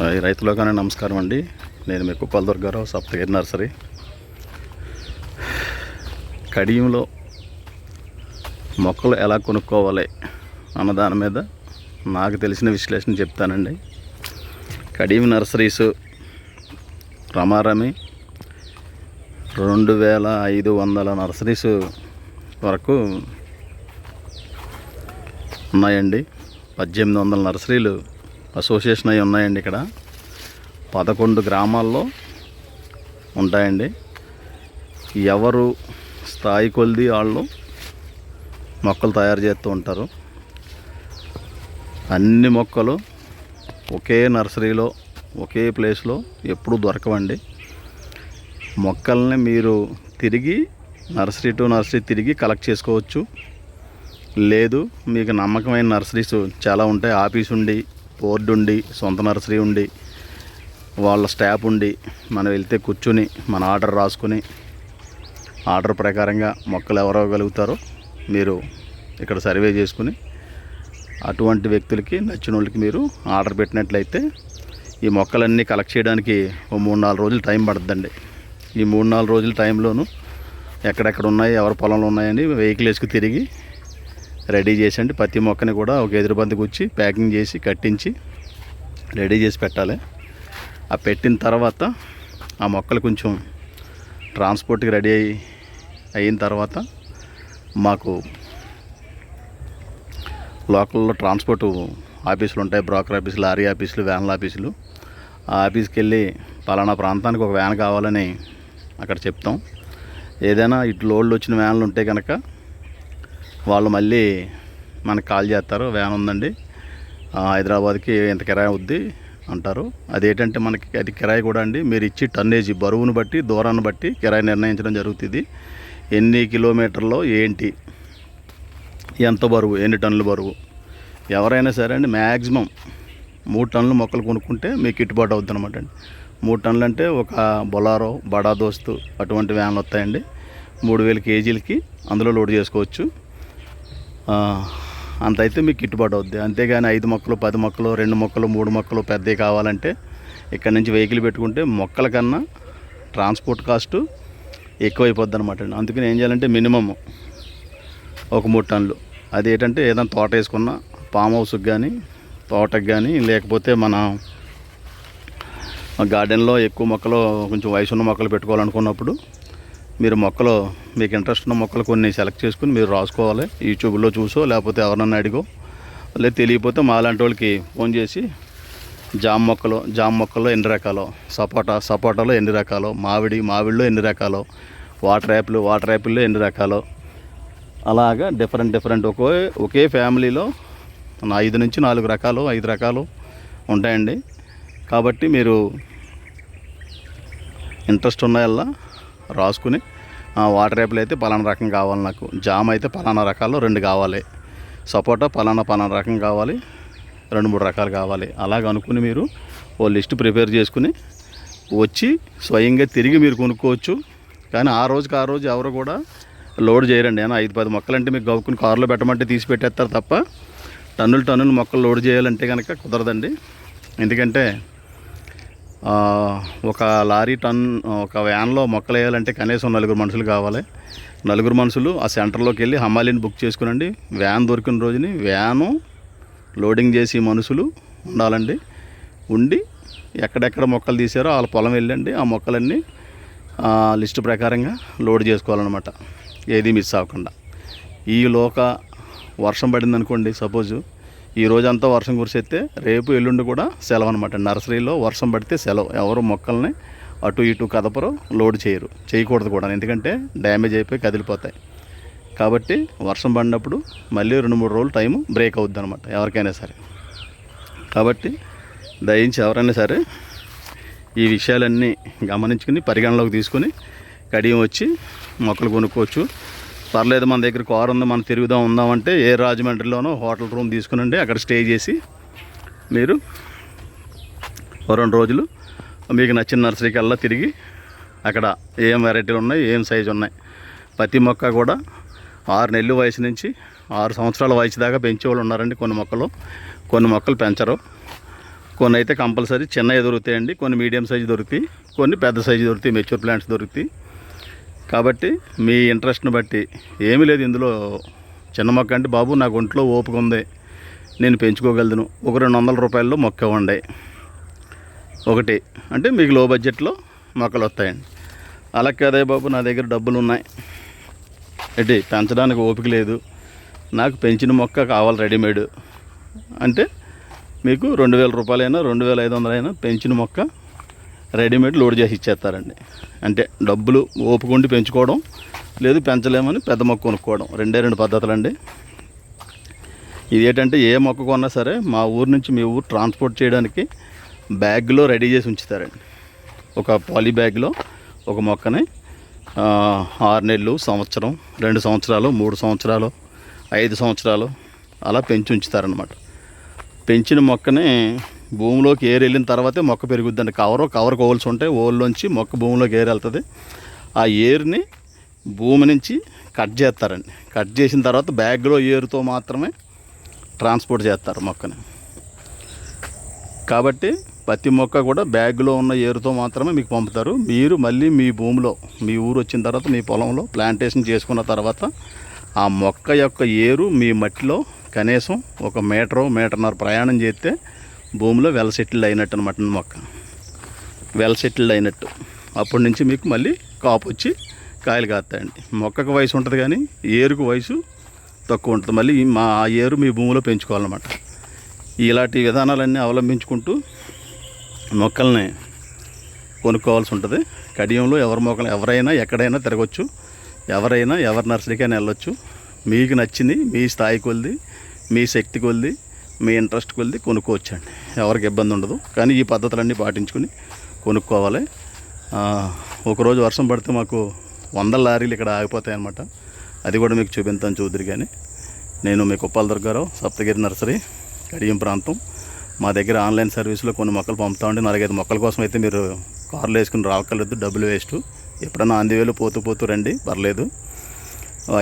Hi నమస్కారం అండి. నేను మీ కుప్పల దుర్గారావు సప్తగిరి నర్సరీ. కడియంలో మొక్కలు ఎలా కొనుక్కోవాలి అన్న దాని మీద నాకు తెలిసిన విశ్లేషణ చెప్తానండి. కడియం నర్సరీస్ రమారమి రెండు వేల ఐదు వందల నర్సరీస్ వరకు ఉన్నాయండి. పద్దెనిమిది వందల నర్సరీలు అసోసియేషన్ అయి ఉన్నాయండి ఇక్కడ. పదకొండు గ్రామాల్లో ఉంటాయండి. ఎవరు స్థాయి కొలిది వాళ్ళు మొక్కలు తయారు చేస్తూ ఉంటారు. అన్ని మొక్కలు ఒకే నర్సరీలో ఒకే ప్లేస్లో ఎప్పుడూ దొరకవండి. మొక్కల్ని మీరు తిరిగి నర్సరీ టు నర్సరీ తిరిగి కలెక్ట్ చేసుకోవచ్చు. లేదు మీకు నమ్మకమైన నర్సరీస్ చాలా ఉంటాయి. ఆఫీస్ ఉండి బోర్డు ఉండి సొంత నర్సరీ ఉండి వాళ్ళ స్టాఫ్ ఉండి మనం వెళ్తే కూర్చుని మన ఆర్డర్ రాసుకుని ఆర్డర్ ప్రకారంగా మొక్కలు ఎవరో గలుగుతారో మీరు ఇక్కడ సర్వే చేసుకుని అటువంటి వ్యక్తులకి నచ్చిన వాళ్ళకి మీరు ఆర్డర్ పెట్టినట్లయితే ఈ మొక్కలన్నీ కలెక్ట్ చేయడానికి ఓ మూడు నాలుగు రోజులు టైం పడుతుందండి ఈ మూడు నాలుగు రోజుల టైంలోనూ ఎక్కడెక్కడ ఉన్నాయి ఎవరి పొలంలో ఉన్నాయని వెహికల్ వేసుకు తిరిగి రెడీ చేసండి ప్రతి మొక్కని కూడా ఒక ఎదురు బంతి ప్యాకింగ్ చేసి కట్టించి రెడీ చేసి పెట్టాలి. ఆ పెట్టిన తర్వాత ఆ మొక్కలు కొంచెం ట్రాన్స్పోర్ట్కి రెడీ అయ్యి అయిన తర్వాత మాకు లోకల్లో ట్రాన్స్పోర్ట్ ఆఫీసులు ఉంటాయి. బ్రోకర్ ఆఫీసులు లారీ ఆఫీసులు వ్యాన్ల ఆఫీసులు. ఆ ఆఫీస్కి వెళ్ళి పలానా ప్రాంతానికి ఒక వ్యాన్ కావాలని అక్కడ చెప్తాం. ఏదైనా ఇటు లోడ్లు వచ్చిన వ్యాన్లు ఉంటే కనుక వాళ్ళు మళ్ళీ మనకు కాల్ చేస్తారు వ్యాన్ ఉందండి. హైదరాబాద్కి ఎంత కిరాయి అవుద్ది అంటారు. అదేంటంటే మనకి అది కిరాయి కూడా అండి. మీరు ఇచ్చి టన్నేజీ బరువును బట్టి దూరాన్ని బట్టి కిరాయి నిర్ణయించడం జరుగుతుంది. ఎన్ని కిలోమీటర్లో ఏంటి ఎంత బరువు ఎన్ని టన్నుల బరువు ఎవరైనా సరే అండి మ్యాక్సిమం మూడు టన్నులు మొక్కలు కొనుక్కుంటే మీకు గిట్టుబాటు అవుతుంది అనమాట అండి. మూడు టన్నులు అంటే ఒక బొలారో బడా దోస్తు అటువంటి వ్యాన్లు వస్తాయండి. మూడు వేల కేజీలకి అందులో లోడ్ చేసుకోవచ్చు. అంత అయితే మీకు గిట్టుబాటు అవుద్ది. అంతేగాని ఐదు మొక్కలు పది మొక్కలు రెండు మొక్కలు మూడు మొక్కలు పెద్దవి కావాలంటే ఇక్కడ నుంచి వెహికల్ పెట్టుకుంటే మొక్కల కన్నా ట్రాన్స్పోర్ట్ కాస్ట్ ఎక్కువైపోద్ది అనమాట అండి. అందుకని ఏం చేయాలంటే మినిమమ్ ఒక మూడు టన్నులు. అది ఏంటంటే ఏదైనా తోట వేసుకున్న ఫామ్ హౌస్కి కానీ తోటకి కానీ లేకపోతే మన గార్డెన్లో ఎక్కువ మొక్కలు కొంచెం వయసు ఉన్న మొక్కలు పెట్టుకోవాలనుకున్నప్పుడు మీరు మొక్కలు మీకు ఇంట్రెస్ట్ ఉన్న మొక్కలు కొన్ని సెలెక్ట్ చేసుకుని మీరు రాసుకోవాలి. యూట్యూబ్లో చూసో లేకపోతే ఎవరన్నా అడిగో. లేదు తెలియకపోతే మాలాంటి వాళ్ళకి ఫోన్ చేసి జామ మొక్కలు జామ మొక్కల్లో ఎన్ని రకాలు సపోటా సపోటాలో ఎన్ని రకాలు మామిడి మామిడిలో ఎన్ని రకాలు వాటర్ యాపిల్ వాటర్ యాపిల్లో ఎన్ని రకాలు. అలాగా డిఫరెంట్ డిఫరెంట్ ఒకే ఒకే ఫ్యామిలీలో నా ఐదు నుంచి నాలుగు రకాలు ఐదు రకాలు ఉంటాయండి. కాబట్టి మీరు ఇంట్రెస్ట్ ఉన్నాయల్లా రాసుకుని వాటర్ యాపిల్ అయితే పలానా రకం కావాలి నాకు. జామ్ అయితే పలానా రకాలు రెండు కావాలి. సపోటా పలానా పలానా రకం కావాలి. రెండు మూడు రకాలు కావాలి. అలాగ అనుకుని మీరు ఓ లిస్ట్ ప్రిపేర్ చేసుకుని వచ్చి స్వయంగా తిరిగి మీరు కొనుక్కోవచ్చు. కానీ ఆ రోజుకి ఆ రోజు ఎవరు కూడా లోడ్ చేయరండి. ఏమన్నా ఐదు పది మొక్కలు అంటే మీకు గవ్వుకుని కారులో పెట్టమంటే తీసి పెట్టేస్తారు తప్ప టన్నులు టన్నులు మొక్కలు లోడ్ చేయాలంటే కనుక కుదరదండి. ఎందుకంటే ఒక లారీ టన్ ఒక వ్యాన్లో మొక్కలు వేయాలంటే కనీసం నలుగురు మనుషులు కావాలి. నలుగురు మనుషులు ఆ సెంటర్లోకి వెళ్ళి హమాలిని బుక్ చేసుకునండి. వ్యాన్ దొరికిన రోజుని వ్యాను లోడింగ్ చేసి మనుషులు ఉండాలండి. ఉండి ఎక్కడెక్కడ మొక్కలు తీసారో వాళ్ళ పొలం వెళ్ళండి. ఆ మొక్కలన్నీ లిస్ట్ లిస్టు ప్రకారంగా లోడ్ చేసుకోవాలన్నమాట. ఏది మిస్ అవ్వకుండా. ఈ లోక వర్షం పడింది అనుకోండి సపోజు ఈ రోజంతా వర్షం కురిసేస్తే రేపు ఎల్లుండి కూడా సెలవు అనమాట నర్సరీలో వర్షం పడితే సెలవు. ఎవరు మొక్కల్ని అటు ఇటు కదపరు లోడ్ చేయరు. చేయకూడదు కూడా. ఎందుకంటే డ్యామేజ్ అయిపోయి కదిలిపోతాయి. కాబట్టి వర్షం పడినప్పుడు మళ్ళీ రెండు మూడు రోజులు టైం బ్రేక్ అవుద్ది అనమాట ఎవరికైనా సరే. కాబట్టి దయించి ఎవరైనా సరే ఈ విషయాలన్నీ గమనించుకుని పరిగణలోకి తీసుకుని కడియం వచ్చి మొక్కలు కొనుక్కోవచ్చు. పర్లేదు మన దగ్గర కారు ఉంది మనం తిరుగుదాం ఉందామంటే ఏ రాజమండ్రిలోనో హోటల్ రూమ్ తీసుకునండి అక్కడ స్టే చేసి మీరు రెండు రోజులు మీకు నచ్చిన నర్సరీకి వెళ్ళా తిరిగి అక్కడ ఏం వెరైటీలు ఉన్నాయి ఏం సైజు ఉన్నాయి. ప్రతి మొక్క కూడా ఆరు నెలలు వయసు నుంచి ఆరు సంవత్సరాల వయసు దాకా పెంచే వాళ్ళు ఉన్నారండి కొన్ని మొక్కలు. కొన్ని మొక్కలు పెంచరు. కొన్ని అయితే కంపల్సరీ చిన్నవి దొరుకుతాయండి కొన్ని మీడియం సైజు దొరుకుతాయి కొన్ని పెద్ద సైజు దొరుకుతాయి మెచ్యూర్ ప్లాంట్స్ దొరుకుతాయి. కాబట్టి మీ ఇంట్రెస్ట్ని బట్టి ఏమీ లేదు ఇందులో. చిన్న మొక్క అంటే బాబు నాకు ఒంట్లో ఓపిక ఉంది. నేను పెంచుకోగలను. ఒక రెండు వందల రూపాయల్లో మొక్క ఇవ్వండి. ఒకటి. అంటే మీకు లో బడ్జెట్లో మొక్కలు వస్తాయండి. అలా కదే బాబు నా దగ్గర డబ్బులు ఉన్నాయి ఏంటి పెంచడానికి ఓపిక లేదు. నాకు పెంచిన మొక్క కావాలి రెడీమేడ్. అంటే మీకు రెండు వేల రూపాయలైనా రెండు వేల ఐదు వందలైనా పెంచిన మొక్క రెడీమేడ్ లోడ్ చేసి ఇచ్చేస్తారండి. అంటే డబ్బులు ఓపుకుండి పెంచుకోవడం లేదు పెంచలేమని పెద్ద మొక్క కొనుక్కోవడం. రెండే రెండు పద్ధతులండి. ఇది ఏంటంటే ఏ మొక్క కొన్నా సరే మా ఊరు నుంచి మీ ఊరు ట్రాన్స్పోర్ట్ చేయడానికి బ్యాగ్లో రెడీ చేసి ఉంచుతారండి. ఒక పాలీ బ్యాగ్లో ఒక మొక్కని ఆరు నెలలు సంవత్సరం రెండు సంవత్సరాలు మూడు సంవత్సరాలు ఐదు సంవత్సరాలు అలా పెంచి ఉంచుతారనమాట పెంచిన మొక్కని భూమిలోకి ఏరు వెళ్ళిన తర్వాతే మొక్క పెరుగుద్దండి. కవర్ కవర్ ఓల్స్ ఉంటాయి ఓల్లోంచి మొక్క భూమిలోకి ఏరు వెళ్తుంది. ఆ ఏరుని భూమి నుంచి కట్ చేస్తారండి. కట్ చేసిన తర్వాత బ్యాగ్లో ఏరుతో మాత్రమే ట్రాన్స్పోర్ట్ చేస్తారు మొక్కని. కాబట్టి ప్రతి మొక్క కూడా బ్యాగ్లో ఉన్న ఏరుతో మాత్రమే మీకు పంపుతారు. మీరు మళ్ళీ మీ భూమిలో మీ ఊరు వచ్చిన తర్వాత మీ పొలంలో ప్లాంటేషన్ చేసుకున్న తర్వాత ఆ మొక్క యొక్క ఏరు మీ మట్టిలో కనీసం ఒక మీటరు మీటర్న్నర ప్రయాణం చేస్తే భూమిలో వెల సెటిల్డ్ అయినట్టు అనమాట మొక్క. వెల సెటిల్డ్ అయినట్టు. అప్పటి నుంచి మీకు మళ్ళీ కాపు వచ్చి కాయలు కాస్తాయండి. మొక్కకు వయసు ఉంటుంది కానీ ఏరుకు వయసు తక్కువ ఉంటుంది. మళ్ళీ మా ఆ ఏరు మీ భూమిలో పెంచుకోవాలన్నమాట. ఇలాంటి విధానాలన్నీ అవలంబించుకుంటూ మొక్కల్ని కొనుక్కోవాల్సి ఉంటుంది. కడియంలో ఎవరి మొక్కలు ఎవరైనా ఎక్కడైనా తిరగచ్చు. ఎవరైనా ఎవరి నర్సరీకైనా వెళ్ళొచ్చు. మీకు నచ్చింది మీ స్థాయి కొలిది మీ శక్తి కొలిది మీ ఇంట్రెస్ట్ వెళ్ళి కొనుక్కోవచ్చండి. ఎవరికి ఇబ్బంది ఉండదు. కానీ ఈ పద్ధతులన్నీ పాటించుకుని కొనుక్కోవాలి. ఒకరోజు వర్షం పడితే మాకు వందల లారీలు ఇక్కడ ఆగిపోతాయి అన్నమాట అది కూడా మీకు చూపించాను చూద్దరు కానీ నేను మీ కుప్పాల దుర్గారావు సప్తగిరి నర్సరీ కడియం ప్రాంతం. మా దగ్గర ఆన్లైన్ సర్వీస్లో కొన్ని మొక్కలు పంపుతామండి నాలుగైదు మొక్కల కోసం అయితే మీరు కార్లు వేసుకుని రావక్కర్లేదు. డబ్బులు వేస్ట్. ఎప్పుడన్నా అందివేలు పోతూ పోతూ రండి. పర్లేదు.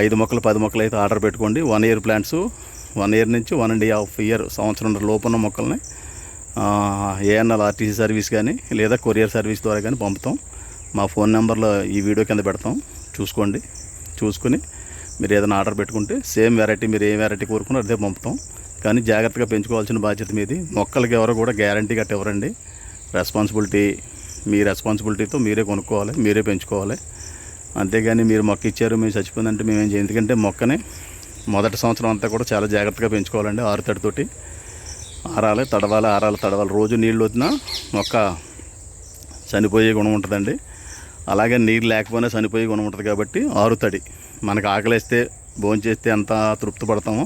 ఐదు మొక్కలు పది మొక్కలు అయితే ఆర్డర్ పెట్టుకోండి. One year plants one year నుంచి వన్ అండ్ హాఫ్ ఇయర్ సంవత్సరం లోపున్న మొక్కల్ని ఏఎన్ఎల్ ఆర్టీసీ సర్వీస్ కానీ లేదా కొరియర్ సర్వీస్ ద్వారా కానీ పంపుతాం. మా ఫోన్ నెంబర్లో ఈ వీడియో కింద పెడతాం. చూసుకోండి. చూసుకుని మీరు ఏదైనా ఆర్డర్ పెట్టుకుంటే సేమ్ వెరైటీ మీరు ఏ వెరైటీ కోరుకున్నారో అదే పంపుతాం. కానీ జాగ్రత్తగా పెంచుకోవాల్సిన బాధ్యత మీది. మొక్కలకి ఎవరు కూడా గ్యారంటీ గట్ట ఇవ్వరండి. రెస్పాన్సిబిలిటీ మీ రెస్పాన్సిబిలిటీతో మీరే కొనుక్కోవాలి మీరే పెంచుకోవాలి. అంతేగాని మీరు మొక్క ఇచ్చారు మేము చచ్చిపోయిందంటే మేము ఏం చేయం? ఎందుకంటే మొక్కని మొదటి సంవత్సరం అంతా కూడా చాలా జాగ్రత్తగా పెంచుకోవాలండి ఆరుతడితోటి ఆరాలి తడవాలి ఆరాలి తడవాలి. రోజు నీళ్ళు వచ్చినా మొక్క చనిపోయే గుణం ఉంటుందండి. అలాగే నీరు లేకపోయినా చనిపోయే గుణం ఉంటుంది కాబట్టి ఆరుతడి మనకు ఆకలిస్తే భోంచేస్తే ఎంత తృప్తి పడతామో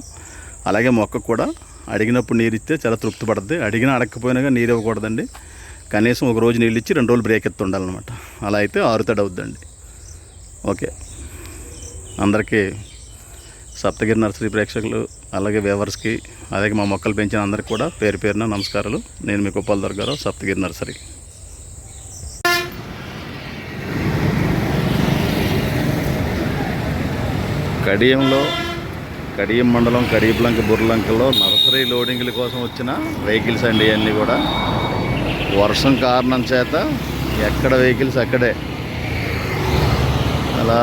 అలాగే మొక్కకు కూడా అడిగినప్పుడు నీరు ఇస్తే చాలా తృప్తి పడుతుంది అడిగినా అడగకపోయినా నీరు ఇవ్వకూడదండి. కనీసం ఒక రోజు నీళ్ళు ఇచ్చి రెండు రోజులు బ్రేక్ ఎత్తి ఉండాలన్నమాట. అలా అయితే ఆరుతడి అవుద్దండి. ఓకే. అందరికీ సప్తగిరి నర్సరీ ప్రేక్షకులు అలాగే వేవర్స్కి అలాగే మా మొక్కలు పెంచిన అందరికి కూడా పేరు పేరున నమస్కారాలు. నేను మీ కుప్పల దొరగారు సప్తగిరి నర్సరీ. కడియంలో కడియం మండలం కడియబ్లంక బుర్రలంకలో నర్సరీ లోడింగ్ల కోసం వచ్చిన వెహికల్స్ అండి ఇవన్నీ కూడా. వర్షం కారణం చేత ఎక్కడ వెహికల్స్ అక్కడే. అలా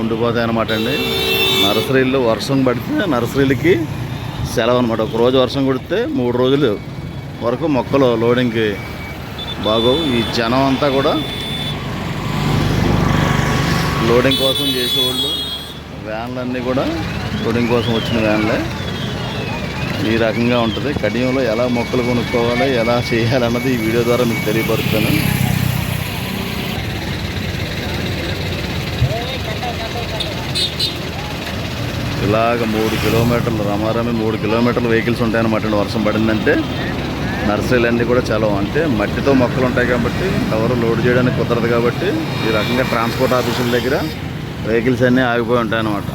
ఉండిపోతాయి అన్నమాట అండి. నర్సరీలు వర్షం పడితే నర్సరీలకి సెలవు అనమాట ఒక రోజు వర్షం కొడితే మూడు రోజులు వరకు మొక్కలు లోడింగ్కి బాగోవు. ఈ జనం అంతా కూడా లోడింగ్ కోసం చేసేవాళ్ళు. వ్యాన్లన్నీ కూడా లోడింగ్ కోసం వచ్చిన వ్యాన్లే. ఈ రకంగా ఉంటుంది. కడియంలో ఎలా మొక్కలు కొనుక్కోవాలి ఎలా చేయాలన్నది ఈ వీడియో ద్వారా మీకు తెలియపరుస్తాను. ఇలాగ మూడు కిలోమీటర్లు రమారమి మూడు కిలోమీటర్లు వెహికల్స్ ఉంటాయన్నమాట వర్షం పడిందంటే నర్సరీలన్నీ కూడా చాలా అంటే మట్టితో మొక్కలు ఉంటాయి కాబట్టి ఎవరు లోడ్ చేయడానికి కుదరదు కాబట్టి ఈ రకంగా ట్రాన్స్పోర్ట్ ఆఫీసుల దగ్గర వెహికల్స్ అన్నీ ఆగిపోయి ఉంటాయి అన్నమాట